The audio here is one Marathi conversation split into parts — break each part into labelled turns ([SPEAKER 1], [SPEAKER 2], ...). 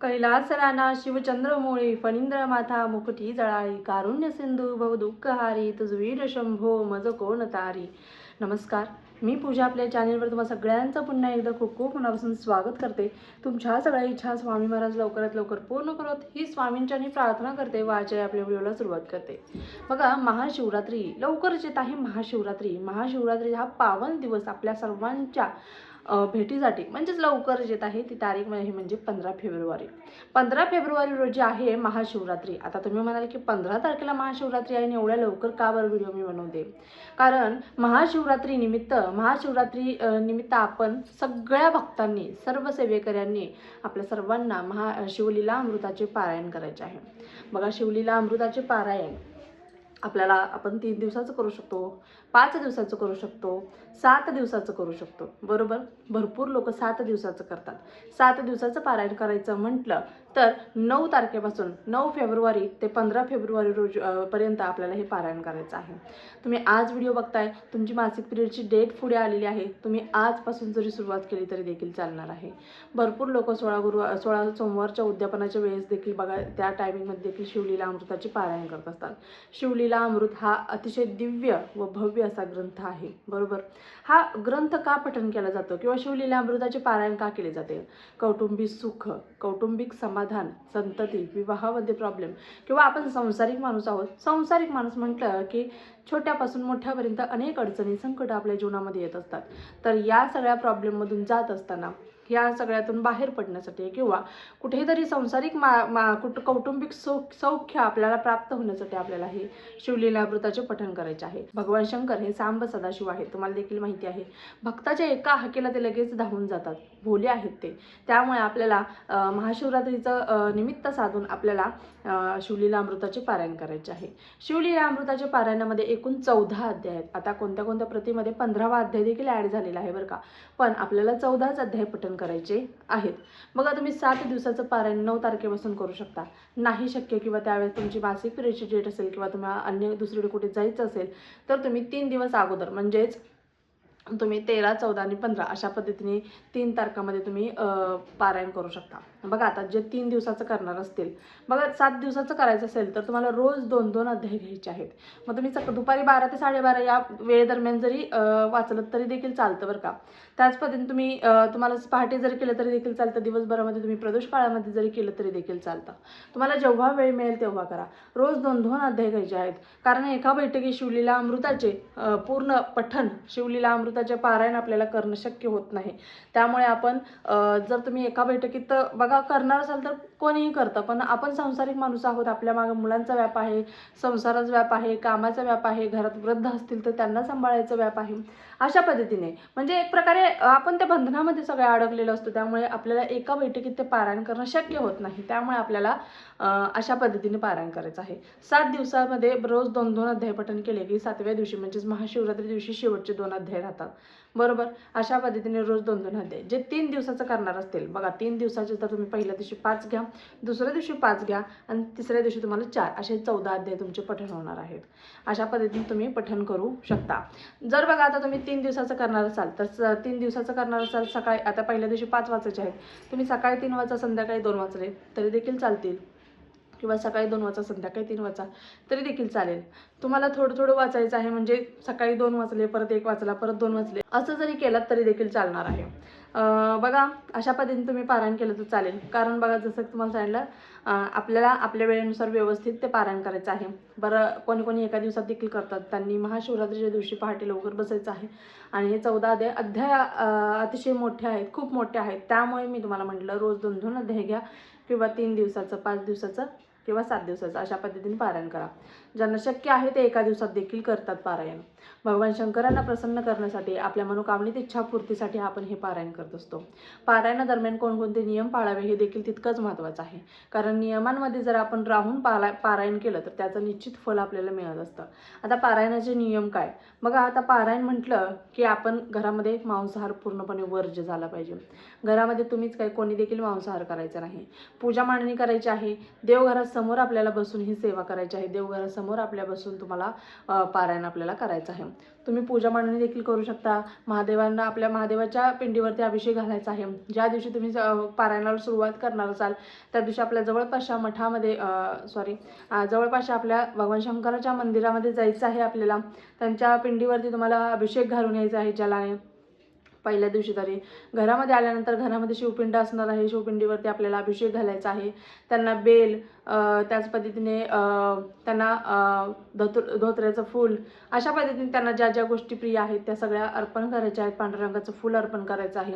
[SPEAKER 1] कैलास राणा शिवचंद्रमोळी फणींद्र माथा मुकुटी जळाळी कारुण्य सिंधू भव दुःखहारी तुझवीर शंभो मज कोण तारी? नमस्कार मी पूजा आपल्या चॅनेलवर तुम्हा सगळ्यांचं पुन्हा एकदा खूप खूप मनापासून स्वागत करते. तुमच्या सगळ्या इच्छा स्वामी महाराज लवकरात लवकर पूर्ण करत ही स्वामींच्यानी प्रार्थना करते व आजच्या आपल्या व्हिडिओला सुरुवात करते. बघा महाशिवरात्री लवकरच येत आहे महाशिवरात्री. महाशिवरात्री हा पावन दिवस आपल्या सर्वांच्या भेटीसाठी म्हणजेच लवकर येत आहे ती तारीख आहे म्हणजे पंधरा फेब्रुवारी. पंधरा फेब्रुवारी रोजी आहे महाशिवरात्री. आता तुम्ही म्हणाल की पंधरा तारखेला महाशिवरात्री आहे आणि एवढ्या लवकर का बरं व्हिडिओ मी बनवते? कारण महाशिवरात्री निमित्त महाशिवरात्री निमित्त आपण सगळ्या भक्तांनी सर्व सेवेकऱ्यांनी आपल्या सर्वांना महा शिवलीला अमृताचे पारायण करायचे आहे. बघा शिवलीला अमृताचे पारायण आपल्याला आपण तीन दिवसाचं करू शकतो पाच दिवसाचं करू शकतो सात दिवसाचं करू शकतो. बरोबर? भरपूर लोक सात दिवसाचं करतात. सात दिवसाचं पारायण करायचं म्हटलं तर नऊ तारखेपासून नऊ फेब्रुवारी ते पंधरा फेब्रुवारी रोज पर्यंत आपल्याला हे पारायण करायचं आहे. तुम्ही आज व्हिडिओ बघताय तुमची मासिक पिरियडची डेट पुढे आलेली आहे तुम्ही आजपासून जरी सुरुवात केली तरी देखील चालणार आहे. भरपूर लोक सोळा गुरु सोळा सोमवारच्या उद्यापनाच्या वेळेस देखील बघा त्या टायमिंगमध्ये देखील शिवलीला अमृताची पारायण करत असतात. शिवलीला अमृत हा अतिशय दिव्य व भव्य असा ग्रंथ आहे. बरोबर? हा ग्रंथ का पठन केला जातो किंवा शिवलीलामृताचे पारायण का केले जाते? कौटुंबिक सुख कौटुंबिक समाधान संतती विवाहामध्ये प्रॉब्लेम किंवा आपण संसारिक माणूस आहोत. संसारिक माणूस म्हटलं की छोट्यापासून मोठ्यापर्यंत अनेक अडचणी संकट आपल्या जीवनामध्ये येत असतात. तर या सगळ्या प्रॉब्लेममधून जात असताना या सगळ्यातून बाहेर पडण्यासाठी किंवा कुठेतरी संसारिक मा मा कुट कौटुंबिक सौ सौख्य आपल्याला प्राप्त होण्यासाठी आपल्याला हे शिवलीलामृताचे पठण करायचे आहे. भगवान शंकर हे सांब सदाशिव आहे तुम्हाला देखील माहिती आहे. भक्ताच्या एका हाकेला ते लगेच धावून जातात. भोले आहेत ते. त्यामुळे आपल्याला महाशिवरात्रीचं निमित्त साधून आपल्याला शिवलीलामृताचे शिवलीला अमृताचे पारायण करायचे आहे. शिवलीला पारायणामध्ये एकूण चौदा अध्याय आहेत. आता कोणत्या कोणत्या प्रतीमध्ये पंधरावा अध्याय देखील ॲड झालेला आहे बरं का? पण आपल्याला चौदाच अध्याय पठण करायचे आहेत. बघा तुम्ही सात दिवसाचं पारायण नऊ तारखेपासून करू शकता. नाही शक्य किंवा त्यावेळेस तुमची मासिक पिरियडची डेट असेल किंवा तुम्हाला अन्य दुसरीकडे कुठे जायचं असेल तर तुम्ही तीन दिवस अगोदर म्हणजेच तुम्ही तेरा चौदा आणि पंधरा अशा पद्धतीने तीन तारखामध्ये तुम्ही पारायण करू शकता. बघा आता जे तीन दिवसाचं करणार असतील बघा सात दिवसाचं करायचं असेल तर तुम्हाला रोज दोन दोन अध्याय घ्यायचे आहेत. मग तुम्ही सक दुपारी बारा ते साडेबारा या वेळेदरम्यान जरी वाचलं तरी देखील चालतं बरं का. त्याच पद्धतीने तुम्ही तुम्हाला पहाटे जरी केलं तरी देखील चालतं दिवसभरामध्ये तुम्ही प्रदोष काळामध्ये जरी केलं तरी देखील चालतं. तुम्हाला जेव्हा वेळ मिळेल तेव्हा करा. रोज दोन दोन अध्याय घ्यायचे आहेत. कारण एका बैठकीत शिवलीला अमृताचे पूर्ण पठण शिवलीला अमृत अमृताचे पारायण आपल्याला करणं शक्य होत नाही. त्यामुळे आपण जर तुम्ही एका बैठकीत बघा करणार असाल तर कोणीही करतं. पण आपण संसारिक माणूस आहोत. आपल्या मागे मुलांचा व्याप आहे संसाराचा व्याप आहे कामाचा व्याप आहे घरात वृद्ध असतील तर त्यांना सांभाळायचा व्याप आहे. अशा पद्धतीने. म्हणजे एक प्रकारे आपण त्या बंधनामध्ये सगळं अडकलेलं असतो. त्यामुळे आपल्याला एका बैठकीत ते पारायण करणं शक्य होत नाही. त्यामुळे आपल्याला अशा पद्धतीने पारायण करायचं आहे. सात दिवसामध्ये रोज दोन दोन अध्याय पठण केले की सातव्या दिवशी म्हणजेच महाशिवरात्री दिवशी शेवटचे दोन अध्याय राहतात. बरोबर? अशा पद्धतीने रोज दोन दोन अध्याय जे तीन दिवसाचं करणार असतील बघा तीन दिवसाचे तर तुम्ही पहिल्या दिवशी पाच घ्या दुसऱ्या दिवशी पाच घ्या आणि तिसऱ्या दिवशी तुम्हाला चार असे चौदा अध्याय तुमचे पठण होणार आहेत. अशा पद्धतीने तुम्ही पठण करू शकता. जर बघा आता तुम्ही तीन दिवसाचं करणार असाल तर तीन दिवसाचं करणार असाल सकाळी आता पहिल्या दिवशी पाच वाचायचे आहेत. तुम्ही सकाळी तीन वाचा संध्याकाळी दोन वाचले तरी देखील चालतील. किंवा सकाळी दोन वाचा संध्याकाळी तीन वाचा तरी देखील चालेल. तुम्हाला थोडं थोडं वाचायचं आहे म्हणजे सकाळी दोन वाचले परत एक वाचला परत दोन वाचले असं जरी केलं तरी देखील चालणार आहे. बघा अशा पद्धतीने तुम्ही पारायण केलं तर चालेल. कारण बघा जसं की तुम्हाला सांगितलं आपल्याला आपल्या वेळेनुसार व्यवस्थित ते पारायण करायचं आहे. बरं कोणी कोणी एका दिवसात देखील करतात. त्यांनी महाशिवरात्रीच्या दिवशी पहाटे लवकर बसायचं आहे. आणि हे चौदा अध्याय अध्याय अतिशय मोठे आहेत खूप मोठे आहेत. त्यामुळे मी तुम्हाला म्हटलं रोज दोन दोन अध्याय घ्या किंवा तीन दिवसाचं पाच दिवसाचं किंवा सात दिवसाचं. अशा पद्धतीने पारायण करा. ज्यांना शक्य आहे ते एका दिवसात देखील करतात पारायण. भगवान शंकरांना प्रसन्न करण्यासाठी आपल्या मनोकामनेत इच्छापूर्तीसाठी आपण हे पारायण करत असतो. पारायणादरम्यान कोणकोणते नियम पाळावे हे देखील तितकंच महत्त्वाचं आहे. कारण नियमांमध्ये जर आपण राहून पाला पारायण केलं तर त्याचं निश्चित फल आपल्याला मिळत असतं. आता पारायणाचे नियम काय? बघा आता पारायण म्हटलं की आपण घरामध्ये मांसाहार पूर्णपणे वर्ज्य झाला पाहिजे. घरामध्ये तुम्हीच काय कोणी देखील मांसाहार करायचा नाही. पूजा मांडणी करायची आहे. देवघरासमोर आपल्याला बसून ही सेवा करायची आहे. देवघरासमोर समोर आपल्या बसून तुम्हाला पारायण आपल्याला करायचं आहे. तुम्ही पूजा मांडणी देखील करू शकता. महादेवांना आपल्या महादेवाच्या पिंडीवरती अभिषेक घालायचा आहे. ज्या दिवशी तुम्ही पारायणाला सुरुवात करणार असाल त्या दिवशी आपल्या जवळपासच्या मठामध्ये सॉरी जवळपासच्या आपल्या भगवान शंकराच्या मंदिरामध्ये जायचं आहे आपल्याला. त्यांच्या पिंडीवरती तुम्हाला अभिषेक घालून यायचा आहे जलाने पहिल्या दिवशी तरी. घरामध्ये आल्यानंतर घरामध्ये शिवपिंड असणार आहे. शिवपिंडीवरती आपल्याला अभिषेक घालायचा आहे. त्यांना बेल त्याच पद्धतीने त्यांना धोत्र धोत्र्याचं फूल अशा पद्धतीने त्यांना ज्या ज्या गोष्टी प्रिय आहेत त्या सगळ्या अर्पण करायच्या आहेत. पांढऱ्या रंगाचं फूल अर्पण करायचं आहे.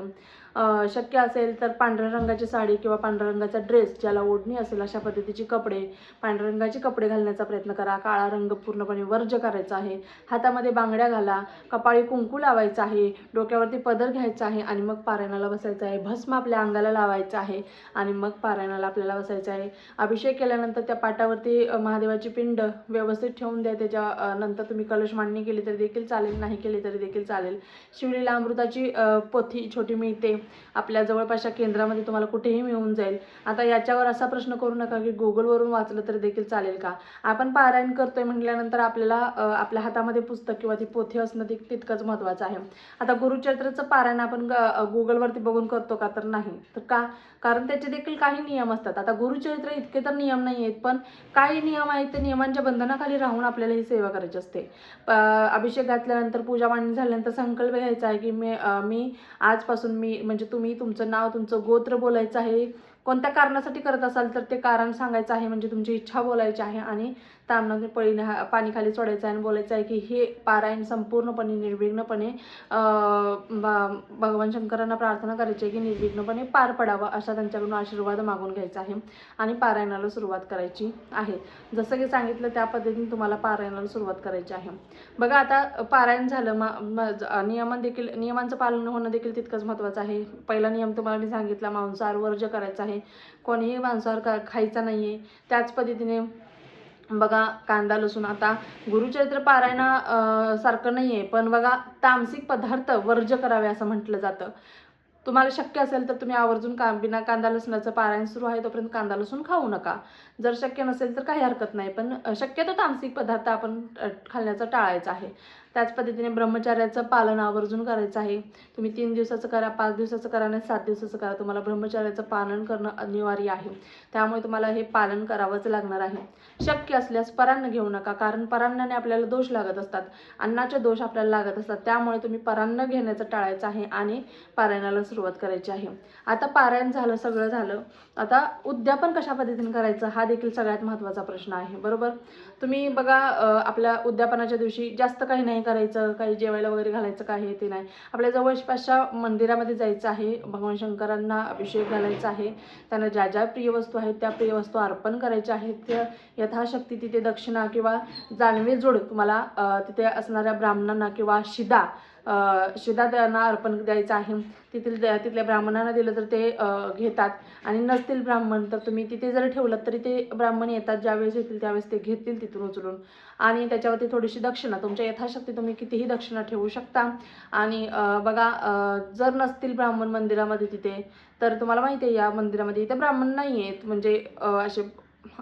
[SPEAKER 1] शक्य असेल तर पांढऱ्या रंगाची साडी किंवा पांढऱ्या रंगाचा ड्रेस ज्याला ओढणी असेल अशा पद्धतीचे कपडे पांढऱ्या रंगाचे कपडे घालण्याचा प्रयत्न करा. काळा रंग पूर्णपणे वर्ज करायचा आहे. हातामध्ये बांगड्या घाला. कपाळी कुंकू लावायचं आहे. डोक्यावरती पदर घ्यायचा आहे आणि मग पारायणाला बसायचं आहे. भस्म आपल्या अंगाला लावायचं आहे आणि मग पारायणाला आपल्याला बसायचं आहे. अभिषेक केल्यानंतर त्या पाटावरती महादेवाची पिंड व्यवस्थित ठेवून द्या. त्याच्या नंतर तुम्ही कलश मांडणी केली तरी देखील चालेल नाही केली तरी देखील चालेल. शिवलीला अमृताची पोथी छोटी मिळते. आपल्या जवळपासच्या केंद्रामध्ये तुम्हाला कुठेही मिळून जाईल. आता याच्यावर असा प्रश्न करू नका की गुगलवरून वाचलं तरी देखील चालेल का? आपण पारायण करतोय म्हटल्यानंतर आपल्याला आपल्या हातामध्ये पुस्तक किंवा ती पोथी असणं ते तितकंच महत्त्वाचं आहे. आता गुरुचरित्राचं पारायण आपण ग- गुगलवरती बघून करतो का? तर नाही. तर का? कारण त्याचे देखील काही नियम असतात. आता गुरुचरित्र इतके तर नियम नाही आहेत पण काही नियम आहेत ते नियमांच्या बंधनाखाली राहून आपल्याला ही सेवा करायची असते. अभिषेक घातल्यानंतर पूजा मांडणी झाल्यानंतर संकल्प घ्यायचा आहे की मी मी आजपासून मी म्हणजे तुम्ही तुमचं नाव तुमचं गोत्र बोलायचं आहे. कोणत्या कारणासाठी करत असाल तर ते कारण सांगायचं आहे म्हणजे तुमची इच्छा बोलायची आहे आणि तामणाने पळीने हा पाणी खाली सोडायचं आहे आणि बोलायचं आहे की हे पारायण संपूर्णपणे निर्विघ्नपणे भगवान शंकरांना प्रार्थना करायची आहे की निर्विघ्नपणे पार पडावं असा त्यांच्याकडून आशीर्वाद मागून घ्यायचा आहे आणि पारायणाला सुरुवात करायची आहे. जसं की सांगितलं त्या पद्धतीने तुम्हाला पारायणाला सुरुवात करायची आहे. बघा आता पारायण झालं मा नियमन देखील नियमांचं पालन होणं देखील तितकंच महत्त्वाचं आहे. पहिला नियम तुम्हाला मी सांगितला मांसाहार वर्ज करायचा आहे. कोणीही मांसाहार का खायचा नाही आहे त्याच पद्धतीने बघा कांदा लसूण. आता गुरुचरित्र पारायणा सारखं नाही आहे पण बघा तामसिक पदार्थ वर्ज्य करावे असं म्हटलं जातं. तुम्हाला शक्य असेल तर तुम्ही आवर्जून का बिना कांदा लसणाचं पारायण सुरू आहे तोपर्यंत कांदा लसूण खाऊ नका. जर शक्य नसेल तर काही हरकत नाही पण शक्यतो तामसिक पदार्थ आपण खाल्ण्याचं खाण्याचं टाळायचं आहे. त्याच पद्धतीने ब्रह्मचार्याचं पालन आवर्जून करायचं आहे. तुम्ही तीन दिवसाचं करा पाच दिवसाचं करा आणि सात दिवसाचं करा. तुम्हाला ब्रह्मचार्याचं पालन करणं अनिवार्य आहे. त्यामुळे तुम्हाला हे पालन करावंच लागणार आहे. शक्य असल्यास परान्न घेऊ नका कारण परान्नाने आपल्याला दोष लागत असतात. अन्नाचे दोष आपल्याला लागत असतात. त्यामुळे तुम्ही परान्न घेण्याचं टाळायचं आहे आणि पारायणाला सुरुवात करायची आहे. आता पारायण झालं सगळं झालं. आता उद्यापन कशा पद्धतीने करायचं? हा देखील सगळ्यात महत्त्वाचा प्रश्न आहे. बरोबर? तुम्ही बघा आपल्या उद्यापनाच्या दिवशी जास्त काही नाही करायचं काही जेवायला वगैरे घालायचं काय ते नाही. आपल्या जवळपासच्या मंदिरामध्ये जायचं आहे भगवान शंकरांना अभिषेक घालायचा आहे. त्यांना ज्या ज्या प्रिय वस्तू आहेत त्या प्रिय वस्तू अर्पण करायच्या आहेत. त्या यथाशक्ती तिथे दक्षिणा किंवा जानवे जोड तुम्हाला तिथे असणाऱ्या ब्राह्मणांना किंवा शिदा शिदादयांना अर्पण द्यायचं आहे. तिथील तिथल्या ब्राह्मणांना दिलं तर ते घेतात. आणि नसतील ब्राह्मण तर तुम्ही तिथे जर ठेवलं तरी ते ब्राह्मण येतात. ज्यावेळेस येतील त्यावेळेस ते घेतील तिथून उचलून. आणि त्याच्यावरती थोडीशी दक्षिणा. तुमच्या यथाशक्ती तुम्ही कितीही दक्षिणा ठेवू शकता. आणि बघा जर नसतील ब्राह्मण मंदिरामध्ये तिथे तर तुम्हाला माहिती आहे या मंदिरामध्ये इथे ब्राह्मण नाही आहेत म्हणजे असे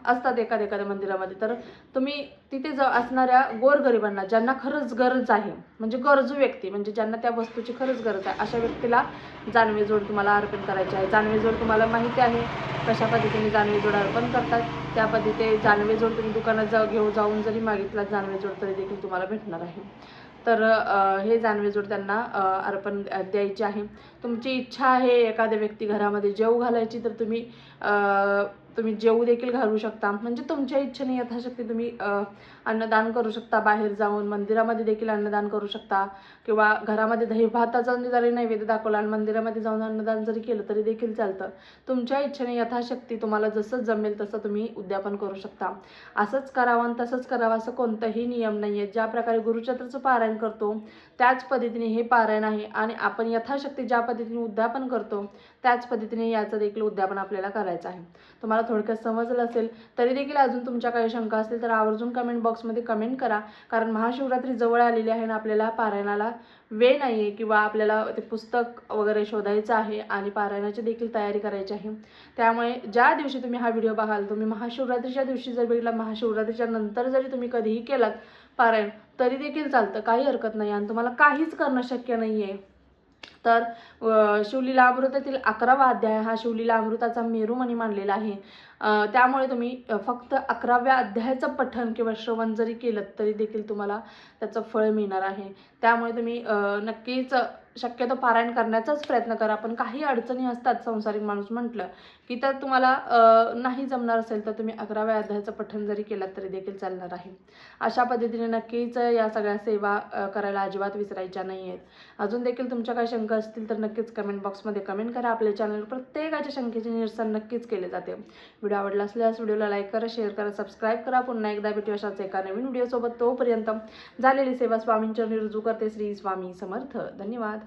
[SPEAKER 1] असतात एखाद्या एखाद्या मंदिरामध्ये तर तुम्ही तिथे ज असणाऱ्या गोरगरिबांना ज्यांना खरंच गरज आहे म्हणजे गरजू व्यक्ती म्हणजे ज्यांना त्या वस्तूची खरंच गरज आहे अशा व्यक्तीला जानवे जोड तुम्हाला अर्पण करायचे आहे. जानवी जोड तुम्हाला माहिती आहे कशा पद्धतीने जानवी जोड अर्पण करतात त्या पद्धतीने जानवे जोड तुम्ही दुकानात जा घेऊ जाऊन जरी मागितला जानवे जोड तरी देखील तुम्हाला भेटणार आहे. तर हे जानवे जोड त्यांना अर्पण द्यायची द्यायचे आहे. तुमची इच्छा आहे एखाद्या व्यक्ती घरामध्ये जेव घालायची तर तुम्ही तुम्ही जेऊ देखील घालू शकता. म्हणजे तुमच्या इच्छेने यथाशक्ती तुम्ही अन्नदान करू शकता. बाहेर जाऊन मंदिरामध्ये देखील अन्नदान करू शकता. किंवा घरामध्ये दही भाताचा जरी नैवेद्य दाखवला आणि मंदिरामध्ये जाऊन अन्नदान जरी केलं तरी देखील चालतं. तुमच्या इच्छेने यथाशक्ती तुम्हाला जसं जमेल तसं तुम्ही उद्यापन करू शकता. असंच करावं आणि तसंच करावं असं कोणताही नियम नाही आहे ज्या प्रकारे गुरुचत्राचं पारायण करतो त्याच पद्धतीने हे पारायण आहे. आणि आपण यथाशक्ती ज्या पद्धतीने उद्यापन करतो त्याच पद्धतीने याचं देखील उद्यापन आपल्याला करायचं आहे. तुम्हाला थोडक्यात समजलं असेल तरी देखील अजून तुमच्या काही शंका असतील तर आवर्जून कमेंट बॉक्समध्ये कमेंट करा. कारण महाशिवरात्री जवळ आलेली आहे आणि आपल्याला पारायणाला वेळ नाही आहे किंवा आपल्याला ते पुस्तक वगैरे शोधायचं आहे आणि पारायणाची देखील तयारी करायची आहे. त्यामुळे ज्या दिवशी तुम्ही हा व्हिडिओ पाहाल तुम्ही महाशिवरात्रीच्या दिवशी जर बघितला महाशिवरात्रीच्या नंतर जरी तुम्ही कधीही केलात पारायण तरी देखील चालतं काही हरकत नाही आणि तुम्हाला काहीच करणं शक्य नाही आहे तर शिवलीला अमृतातील अकरावा अध्याय हा शिवलीला अमृताचा मेरूमणी मानलेला आहे. त्यामुळे तुम्ही फक्त अकराव्या अध्यायाचं पठन किंवा श्रवण जरी केलं तरी देखील तुम्हाला त्याचं फळ मिळणार आहे. त्यामुळे तुम्ही नक्कीच शक्यतो पारायण करण्याचाच प्रयत्न करा. पण काही अडचणी असतात संसारिक माणूस म्हटलं की तर तुम्हाला नाही जमणार असेल तर तुम्ही अकराव्या अध्यायाचं पठण जरी केलं तरी देखील चालणार आहे. अशा पद्धतीने नक्कीच या सगळ्या सेवा करायला अजिबात विसरायच्या नाही आहेत. अजून देखील तुमच्या काही शंका असतील तर नक्कीच कमेंट बॉक्समध्ये कमेंट करा. आपल्या चॅनलवर प्रत्येकाच्या शंकेचे निरसन नक्कीच केले जाते. व्हिडिओ आवडला असल्यास व्हिडिओला लाईक करा शेअर करा सबस्क्राईब करा. पुन्हा एकदा भेटू अशाच एका नवीन व्हिडिओसोबत तोपर्यंत झालेली सेवा स्वामींच्या रुजू करते श्री स्वामी समर्थ. धन्यवाद.